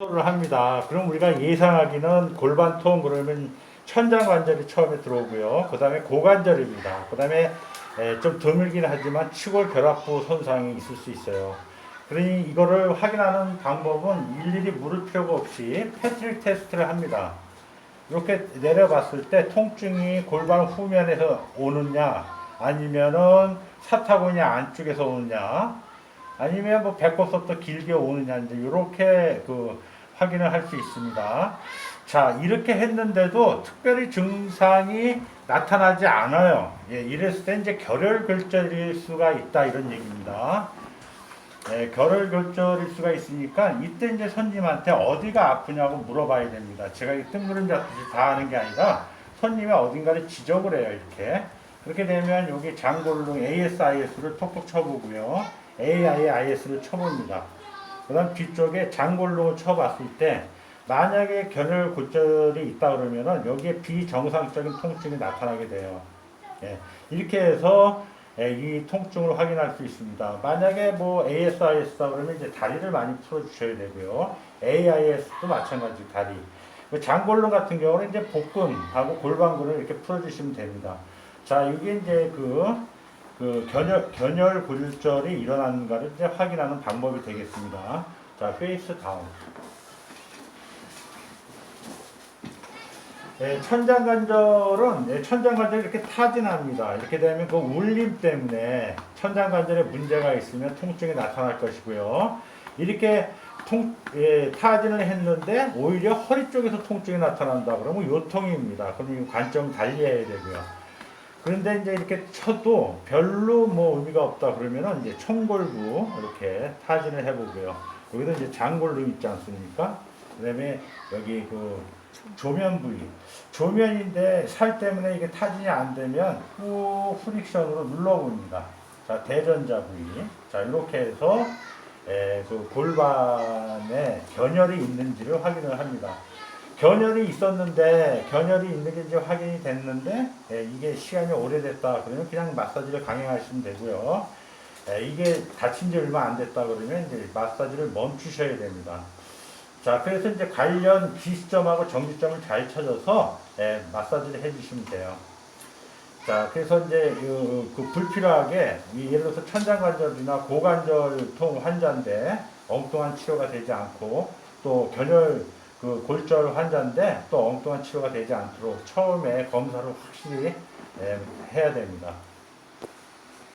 를 합니다. 그럼 우리가 예상하기는 골반통 그러면 천장 관절이 처음에 들어오고요. 그 다음에 고관절입니다. 그 다음에 좀 드물긴 하지만 치골 결합부 손상이 있을 수 있어요. 그러니 이거를 확인하는 방법은 일일이 물을 필요가 없이 패트릭 테스트를 합니다. 이렇게 내려봤을 때 통증이 골반 후면에서 오느냐 아니면은 사타구니 안쪽에서 오느냐 아니면 뭐 배꼽부터 길게 오느냐 이제 이렇게 그 확인을 할 수 있습니다. 자 이렇게 했는데도 특별히 증상이 나타나지 않아요. 예, 이랬을 때 이제 결혈 결절일 수가 있다 이런 얘기입니다. 예, 결혈 결절일 수가 있으니까 이때 이제 손님한테 어디가 아프냐고 물어봐야 됩니다. 제가 이 뜬구름 잡듯이 다 하는 게 아니라 손님이 어딘가를 지적을 해요 이렇게. 그렇게 되면 여기 장골동 ASIS를 톡톡 쳐보고요. AIIS를 쳐봅니다. 그 다음 뒤쪽에 장골동을 쳐봤을 때 만약에 결혈 골절이 있다 그러면은 여기에 비정상적인 통증이 나타나게 돼요. 예, 이렇게 해서 예, 이 통증을 확인할 수 있습니다. 만약에 뭐 ASIS다 그러면 이제 다리를 많이 풀어주셔야 되고요. AIS도 마찬가지 다리. 그 장골동 같은 경우는 이제 복근하고 골반근을 이렇게 풀어주시면 됩니다. 자, 이게 이제 그, 그 견열, 견열 골절이 일어나는가를 이제 확인하는 방법이 되겠습니다. 자, 페이스 다운. 예, 천장관절은 예, 천장관절이 이렇게 타진합니다. 이렇게 되면 그 울림 때문에 천장관절에 문제가 있으면 통증이 나타날 것이고요. 이렇게 통, 예, 타진을 했는데 오히려 허리 쪽에서 통증이 나타난다 그러면 요통입니다. 그럼 이 관점 달리해야 되고요. 그런데 이제 이렇게 쳐도 별로 뭐 의미가 없다 그러면은 이제 총골부 이렇게 타진을 해보고요. 여기도 이제 장골로 있지 않습니까? 그 다음에 여기 그 조면 부위, 조면인데 살 때문에 이게 타진이 안 되면 후 프릭션으로 눌러봅니다. 자 대전자 부위, 자 이렇게 해서 에, 그 골반에 견열이 있는지를 확인을 합니다. 견열이 있었는데 견열이 있는 게 이제 확인이 됐는데 예, 이게 시간이 오래됐다 그러면 그냥 마사지를 강행하시면 되고요. 예, 이게 다친 지 얼마 안 됐다 그러면 이제 마사지를 멈추셔야 됩니다. 자, 그래서 이제 관련 기시점하고 정지점을 잘 찾아서 예, 마사지를 해주시면 돼요. 자, 그래서 이제 그, 그 불필요하게 이 예를 들어서 천장관절이나 고관절통 환자인데 엉뚱한 치료가 되지 않고 또 결혈 그 골절 환자인데 또 엉뚱한 치료가 되지 않도록 처음에 검사를 확실히 예, 해야 됩니다.